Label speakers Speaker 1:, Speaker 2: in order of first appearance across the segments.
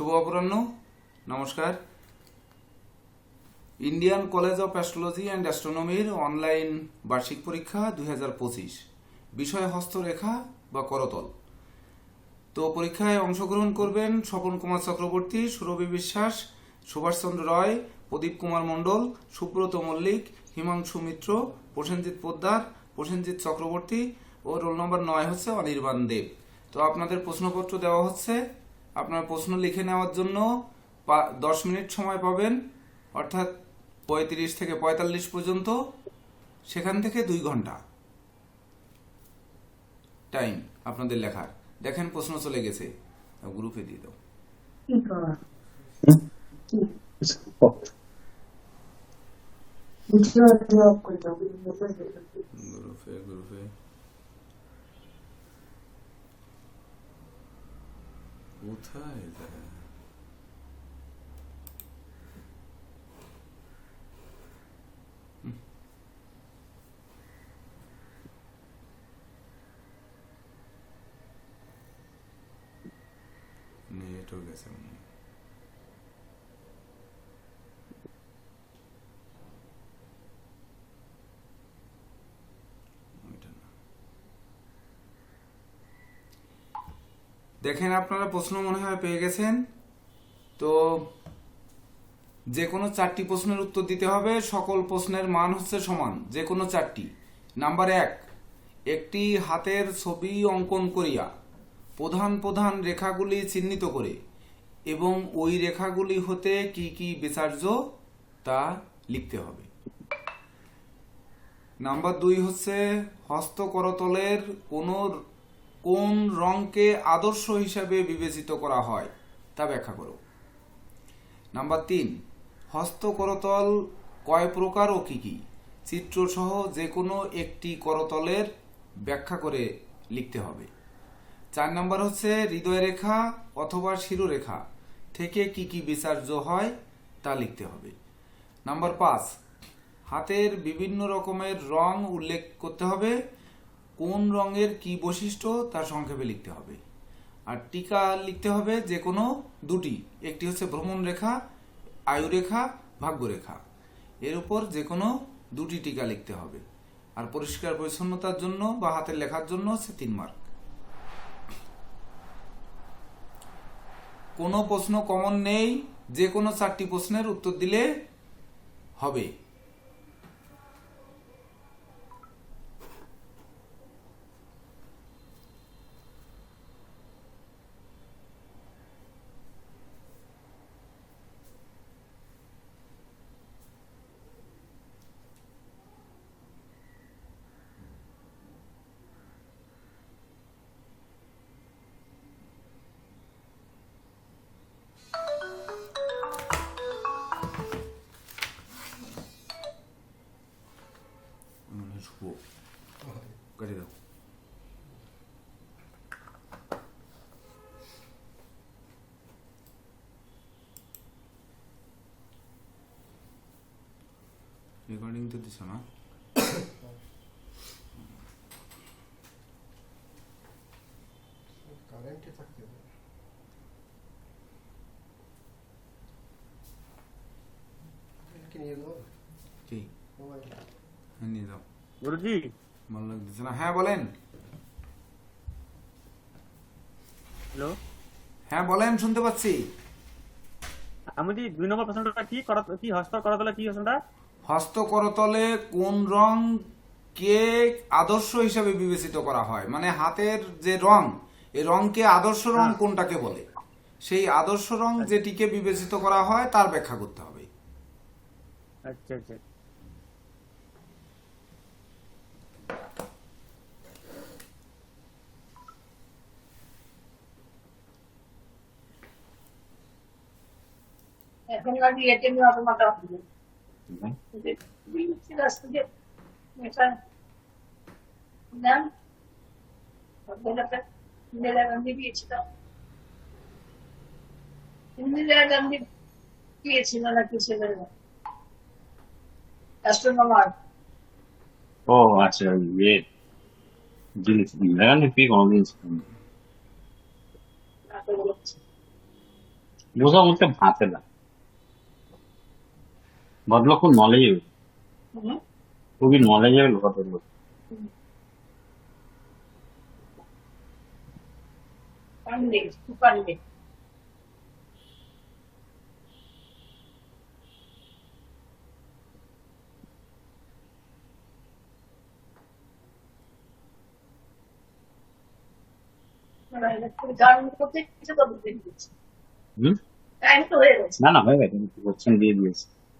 Speaker 1: শুভ অপরাহ্ন নমস্কার Indian college of astrology and অ্যাস্ট্রোনমির অনলাইন বার্ষিক পরীক্ষা দুই বিষয় হস্তরেখা বা করতল তো পরীক্ষায় অংশগ্রহণ করবেন স্বপন কুমার চক্রবর্তী সুরভি বিশ্বাস সুভাষচন্দ্র রায় প্রদীপ কুমার মণ্ডল সুব্রত মল্লিক হিমাংশু মিত্র প্রসেনজিৎ পোদ্দার প্রসেনজিৎ চক্রবর্তী ও রোল নম্বর নয় হচ্ছে অনির্বাণ দেব তো আপনাদের প্রশ্নপত্র দেওয়া হচ্ছে আপনার প্রশ্ন লিখে নেওয়ার জন্য দশ মিনিট সময় পাবেন অর্থাৎ পঁয়ত্রিশ থেকে পঁয়তাল্লিশ পর্যন্ত সেখান থেকে দুই ঘন্টা টাইম আপনাদের লেখার দেখেন প্রশ্ন চলে গেছে গ্রুপে দিয়ে দাও
Speaker 2: গ্রুপে
Speaker 3: গ্রুপে 못해 이제 네, 또 계세요.
Speaker 1: দেখেন আপনারা প্রশ্ন মনে হয় পেয়ে গেছেন তো যে কোনো চারটি প্রশ্নের উত্তর দিতে হবে সকল প্রশ্নের মান হচ্ছে সমান যে কোনো চারটি নাম্বার এক একটি হাতের ছবি অঙ্কন করিয়া প্রধান প্রধান রেখাগুলি চিহ্নিত করে এবং ওই রেখাগুলি হতে কি কি বিচার্য তা লিখতে হবে নাম্বার দুই হচ্ছে হস্তকরতলের কোনো কোন রঙকে আদর্শ হিসাবে বিবেচিত করা হয় তা ব্যাখ্যা করো নাম্বার তিন হস্তকরতল কয় প্রকার ও কী কী চিত্রসহ যে কোনো একটি করতলের ব্যাখ্যা করে লিখতে হবে চার নম্বর হচ্ছে হৃদয় রেখা অথবা শিরোরেখা থেকে কি কি বিচার্য হয় তা লিখতে হবে নাম্বার পাঁচ হাতের বিভিন্ন রকমের রং উল্লেখ করতে হবে কোন রঙের কি বৈশিষ্ট্য তার সংক্ষেপে লিখতে হবে আর টিকা লিখতে হবে যে কোনো দুটি একটি হচ্ছে ভ্রমণ রেখা আয়ুরেখা ভাগ্যরেখা এর উপর যে কোনো দুটি টিকা লিখতে হবে আর পরিষ্কার পরিচ্ছন্নতার জন্য বা হাতের লেখার জন্য হচ্ছে তিন মার্ক কোনো প্রশ্ন কমন নেই যে কোনো চারটি প্রশ্নের উত্তর দিলে হবে
Speaker 3: শুকুয়ো কেটে দাও রেকর্ডিং তো দিছো না
Speaker 2: কারেন্টে থাকতে নিয়ে যাবো
Speaker 3: জি নিয়ে যাও গুরুজি হ্যাঁ বলেন হ্যালো হ্যাঁ বলেন শুনতে পাচ্ছি
Speaker 4: আমাদের দুই নম্বর প্রশ্নটা কি কি হস্ত করতলে কি প্রশ্নটা
Speaker 3: হস্ত করতলে কোন রং কে আদর্শ হিসাবে বিবেচিত করা হয় মানে হাতের যে রং এই রংকে আদর্শ রং হ্যাঁ। কোনটাকে বলে সেই আদর্শ রং আচ্ছা। যেটিকে বিবেচিত করা হয় তার ব্যাখ্যা করতে হবে
Speaker 4: আচ্ছা আচ্ছা
Speaker 2: Bunlarla yetemiyordum adam. Biraz bir mesela ben böyle nelerden bir geçiden Ünlülerden bir bir geçinden akışları var. Astronomlar.
Speaker 3: Oh, actually, yeah. Didn't learn big on this. Usa mucho en pátela. ভদ্রলোক নলেজেবল হ্যাঁ। খুবই knowledgeable ভদ্রলোক মানে না না হয়ে গেছে দিয়ে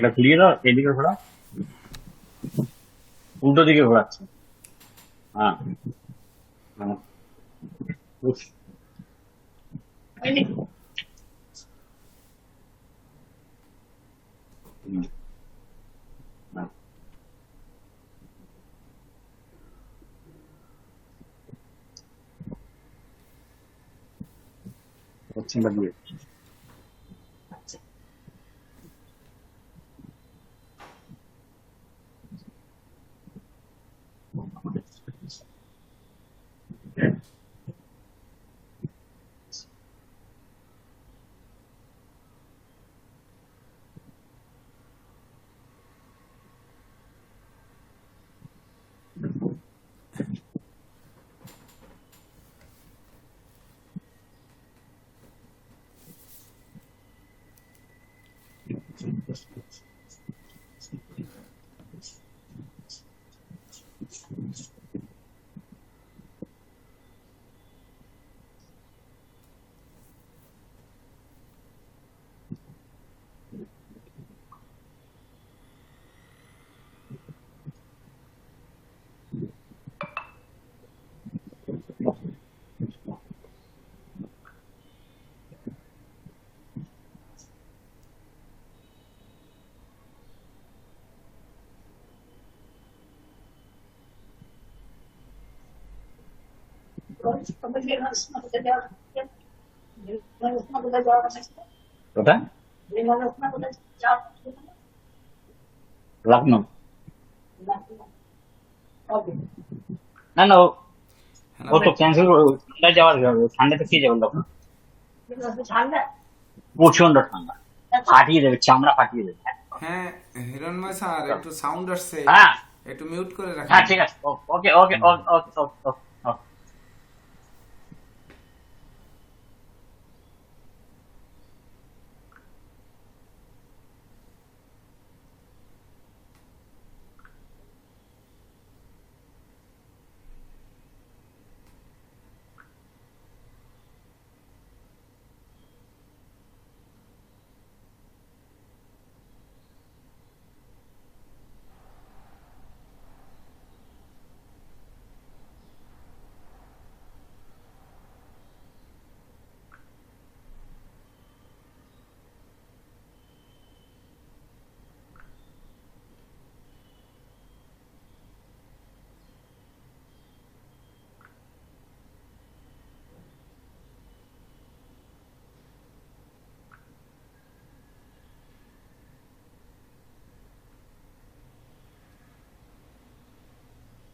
Speaker 3: এটা খুলিয়ে দাও এদিকে ঘোরা উল্টো দিকে ঘোরাচ্ছে হ্যাঁ হচ্ছে না দিয়ে Yeah. কোথায় লখনৌ
Speaker 4: না না ও হ্যাঁ, তো ক্যান্সেল ঠান্ডায় যাওয়ার ঠান্ডাতে কে লখনৌ প্রচন্ড ঠান্ডা ফাটিয়ে দেবে চামড়া ফাটিয়ে দেবে
Speaker 1: হ্যাঁ স্যার একটু সাউন্ড আসছে হ্যাঁ একটু মিউট করে রাখা
Speaker 4: হ্যাঁ ঠিক আছে ওকে ওকে ওকে ওকে ওকে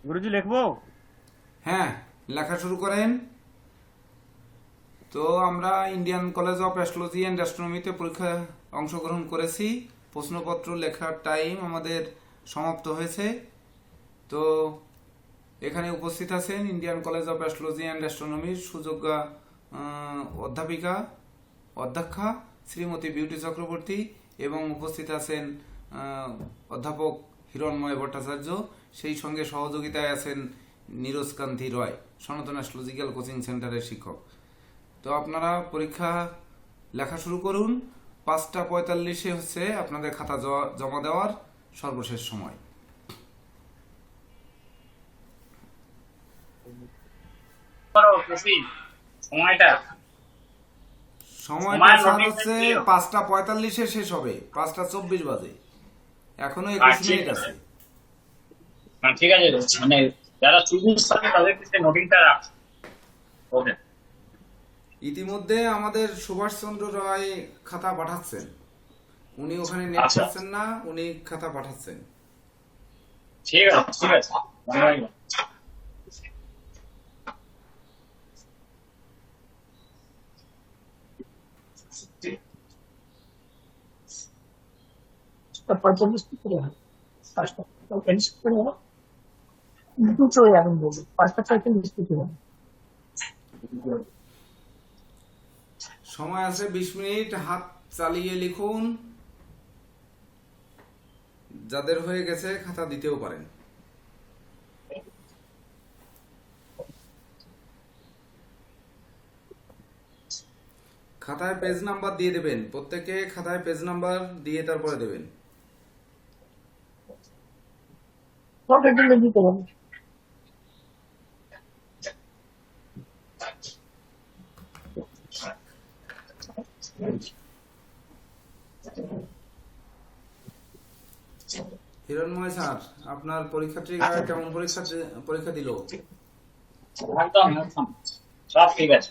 Speaker 4: গুরুজি লিখবো
Speaker 1: হ্যাঁ লেখা শুরু করেন তো আমরা Indian college of astrology and অ্যাস্ট্রোনমিতে পরীক্ষা অংশগ্রহণ করেছি প্রশ্নপত্র লেখার টাইম আমাদের সমাপ্ত হয়েছে তো এখানে উপস্থিত আছেন Indian college of astrology and অ্যাস্ট্রোনমির সুযোগ্য অধ্যাপিকা অধ্যক্ষা শ্রীমতী বিউটি চক্রবর্তী এবং উপস্থিত আছেন অধ্যাপক হিরণময় ভট্টাচার্য সেই সঙ্গে সহযোগিতায় আছেন নীরজকান্তি রয় সনাতন অ্যাস্ট্রোলজিক্যাল কোচিং সেন্টারের শিক্ষক তো আপনারা পরীক্ষা লেখা শুরু করুন পাঁচটা পঁয়তাল্লিশে হচ্ছে আপনাদের খাতা জমা দেওয়ার সর্বশেষ সময় পাঁচটা পঁয়তাল্লিশে শেষ হবে পাঁচটা চব্বিশ বাজে এখনো একুশ মিনিট আছে
Speaker 4: না হ্যাঁ, ঠিক আছে মানে যারা তাদেরকে নোটিংটা ওকে
Speaker 1: ইতিমধ্যে আমাদের চন্দ্র রায় খাতা পাঠাচ্ছেন উনি ওখানে নেট পাচ্ছেন আচ্ছা। না উনি খাতা পাঠাচ্ছেন
Speaker 4: ঠিক আছে ঠিক আছে
Speaker 2: Apart from this, পাঁচটা সাইকেল
Speaker 1: সময় আছে বিশ মিনিট হাত চালিয়ে লিখুন যাদের হয়ে গেছে খাতা দিতেও পারেন খাতায় পেজ নাম্বার দিয়ে দেবেন প্রত্যেকে খাতায় পেজ নাম্বার দিয়ে তারপরে দেবেন হিরণময় স্যার আপনার পরীক্ষার্থীরা আচ্ছা। কেমন পরীক্ষা পরীক্ষা দিল
Speaker 4: সব ঠিক আছে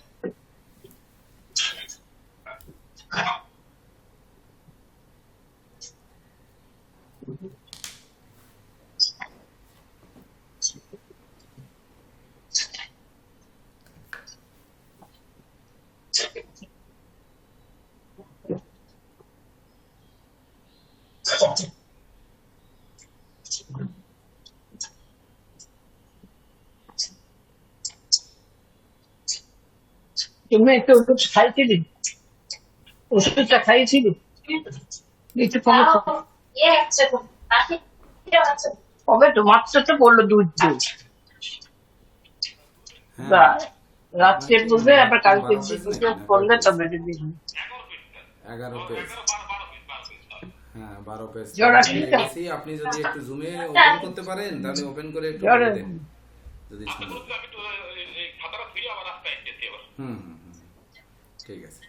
Speaker 2: তুমি একটা ওষুধ খাইছিলি ওষুধটা খাইছিলি ইয়ে কবে তো মাত্র তো বললো দুধ দুধ রাত্রে বলবে আবার কালকে করলে তবে
Speaker 3: এগারো পেজ হ্যাঁ বারো পেজ আপনি যদি একটু জুমে ওপেন করতে পারেন তাহলে ওপেন করে একটু যদি হুম ঠিক আছে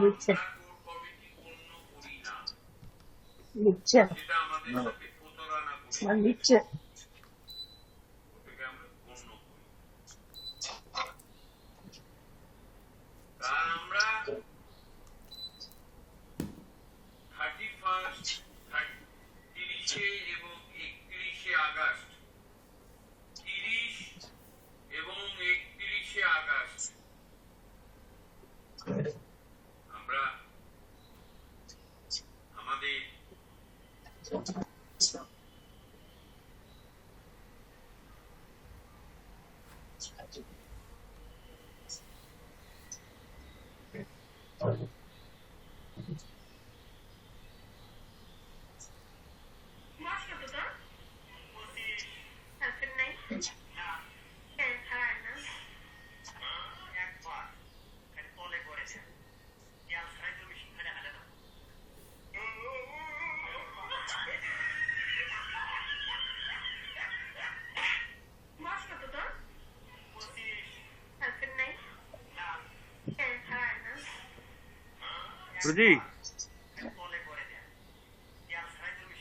Speaker 5: বুঝছে
Speaker 2: নিচ্ছে নিচ্ছে
Speaker 4: রুজি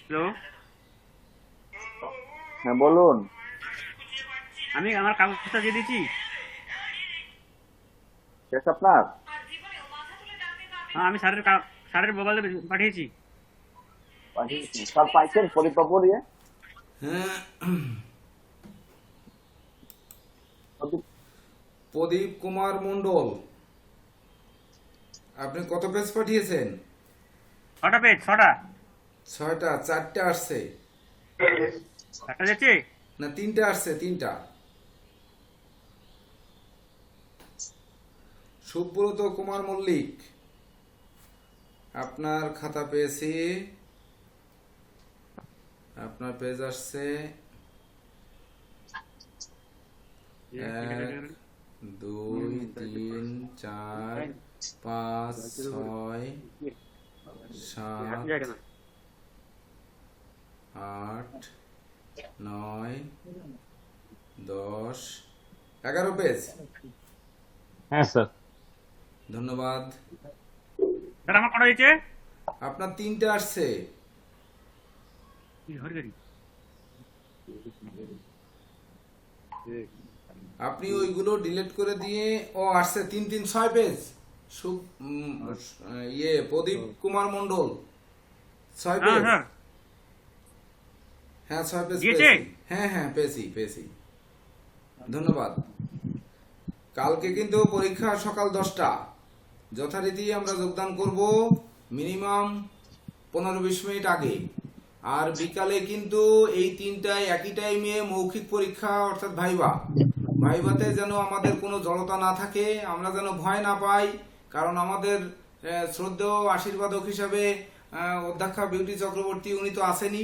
Speaker 4: হ্যালো হ্যাঁ বলুন আমি আমার কাগজটা দিয়ে দিচ্ছি শেষ আপনার হ্যাঁ আমি স্যারের স্যারের মোবাইলে পাঠিয়েছি
Speaker 6: পাঠিয়েছি স্যার পাইছেন পরিপাপ দিয়ে
Speaker 1: হ্যাঁ প্রদীপ কুমার মন্ডল আপনি কত পেজ পাঠিয়েছেন
Speaker 4: ছটা পেজ ছটা
Speaker 1: ছয়টা চারটা আসছে না তিনটা আসছে তিনটা সুব্রত কুমার মল্লিক আপনার খাতা পেয়েছি আপনার পেজ আসছে এক দুই তিন চার পাঁচ ছয় সাত আট নয় দশ এগারো পেজ হ্যাঁ স্যার ধন্যবাদ আপনার তিনটে আসছে আপনি ওইগুলো ডিলিট করে দিয়ে ও আসছে তিন তিন ছয় পেজ ইয়ে প্রদীপ কুমার মন্ডল হ্যাঁ হ্যাঁ। হ্যাঁ, হ্যাঁ হ্যাঁ পেয়েছি পেয়েছি ধন্যবাদ কালকে কিন্তু পরীক্ষা সকাল দশটা যথারীতি আমরা যোগদান করব মিনিমাম পনেরো বিশ মিনিট আগে আর বিকালে কিন্তু এই তিনটায় একই টাইমে মৌখিক পরীক্ষা অর্থাৎ ভাইবা ভাইবাতে যেন আমাদের কোনো জড়তা না থাকে আমরা যেন ভয় না পাই কারণ আমাদের শ্রদ্ধেয় আশীর্বাদক হিসাবে অধ্যক্ষা বিউটি চক্রবর্তী উনি তো আসেনি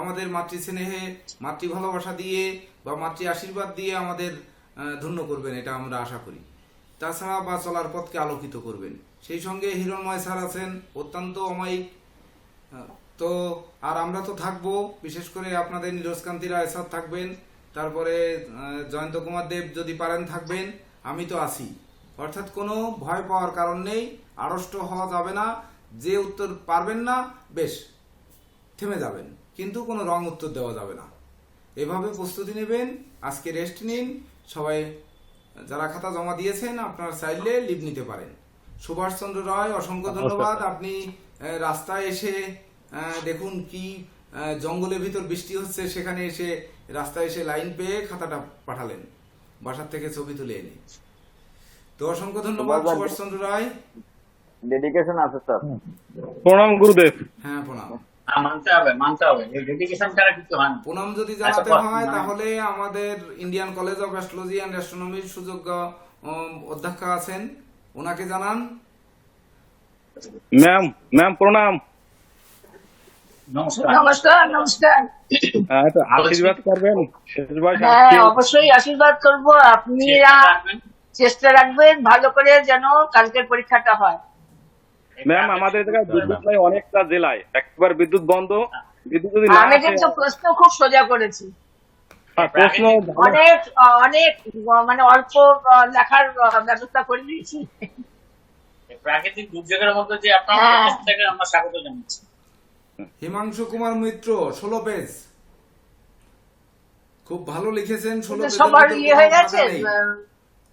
Speaker 1: আমাদের মাতৃস্নেহে মাতৃ ভালোবাসা দিয়ে বা মাতৃ আশীর্বাদ দিয়ে আমাদের ধন্য করবেন এটা আমরা আশা করি তাছাড়া বা চলার পথকে আলোকিত করবেন সেই সঙ্গে হিরণময় স্যার আছেন অত্যন্ত অমায়িক তো আর আমরা তো থাকবো বিশেষ করে আপনাদের নিরজকান্তি রায় স্যার থাকবেন তারপরে জয়ন্ত কুমার দেব যদি পারেন থাকবেন আমি তো আছি অর্থাৎ কোনো ভয় পাওয়ার কারণ নেই আড়ষ্ট হওয়া যাবে না যে উত্তর পারবেন না বেশ থেমে যাবেন কিন্তু কোনো রং উত্তর দেওয়া যাবে না এভাবে প্রস্তুতি নেবেন আজকে রেস্ট নিন সবাই যারা খাতা জমা দিয়েছেন আপনার চাইলে লিভ নিতে পারেন সুভাষচন্দ্র রায় অসংখ্য ধন্যবাদ আপনি রাস্তায় এসে দেখুন কি জঙ্গলের ভিতর বৃষ্টি হচ্ছে সেখানে এসে রাস্তায় এসে লাইন পেয়ে খাতাটা পাঠালেন বাসার থেকে ছবি তুলে এনে তো অসংখ্য ধন্যবাদ রায়
Speaker 6: ডেডিকেশন আছে স্যার
Speaker 7: প্রণাম গুরুদেব
Speaker 1: হ্যাঁ প্রণাম
Speaker 4: হ্যাঁ,
Speaker 1: যদি জানাতে আচ্ছা, হয় তাহলে আমাদের Indian college of astrology and অ্যাস্ট্রোনমির সুযোগ্য অধ্যক্ষ আছেন ওনাকে জানান
Speaker 7: ম্যাম ম্যাম প্রণাম
Speaker 2: নমস্কার নমস্কার
Speaker 7: হ্যাঁ, আশীর্বাদ করবেন
Speaker 2: হ্যাঁ, অবশ্যই আশীর্বাদ করবো আপনি চেষ্টা রাখবেন ভালো করে যেন কালকের পরীক্ষাটা হয়
Speaker 7: ম্যাম আমাদের বিদ্যুৎ নাই অনেকটা জেলায় একবার বিদ্যুৎ বন্ধ
Speaker 2: বিদ্যুৎ যদি আমি কিন্তু প্রশ্ন খুব সোজা করেছি হ্যাঁ, প্রশ্ন অনেক অনেক মানে অল্প লেখার ব্যবস্থা করে
Speaker 4: প্রাকৃতিক দুর্যোগের মধ্যে যে আপনার হ্যাঁ। আমরা স্বাগত জানাচ্ছি
Speaker 1: হিমাংশু কুমার মিত্র ষোলো পেজ খুব ভালো লিখেছেন ষোলো
Speaker 2: সবার ইয়ে হয়ে গেছে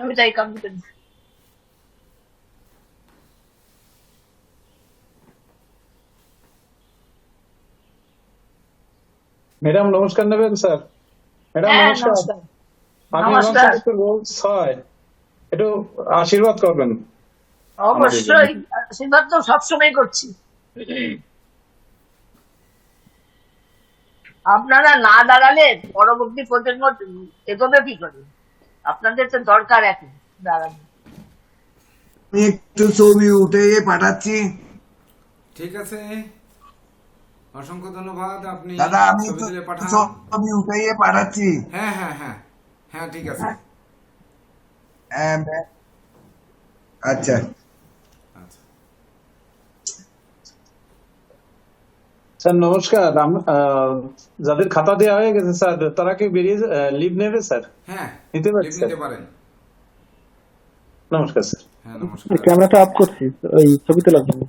Speaker 8: আমি তাই কম্পিউটার
Speaker 7: ম্যাডাম নমস্কার নেবেন স্যার ম্যাডাম হ্যাঁ, নমস্কার আমি একটু রোলস হয় একটু আশীর্বাদ করবেন
Speaker 2: অবশ্যই আশীর্বাদ তো সবসময় করছি আপনারা না দাঁড়ালে পরবর্তী প্রজন্ম এগোবে কি করে আপনাদের তো দরকার এখন
Speaker 1: একটু ছবি উঠে পাঠাচ্ছি ঠিক আছে অসংখ্য ধন্যবাদ আপনি দাদা আমি ছবি উঠাইয়ে পাঠাচ্ছি হ্যাঁ হ্যাঁ হ্যাঁ হ্যাঁ ঠিক আছে হ্যাঁ, হ্যাঁ। আচ্ছা
Speaker 7: স্যার নমস্কার যাদের খাতা দেওয়া হয়ে গেছে স্যার তারা কি বেরিয়ে লিভ নেবে স্যার
Speaker 1: হ্যাঁ নিতে পারেন
Speaker 7: নমস্কার স্যার ক্যামেরাটা অফ করছি ওই ছবি তোলার জন্য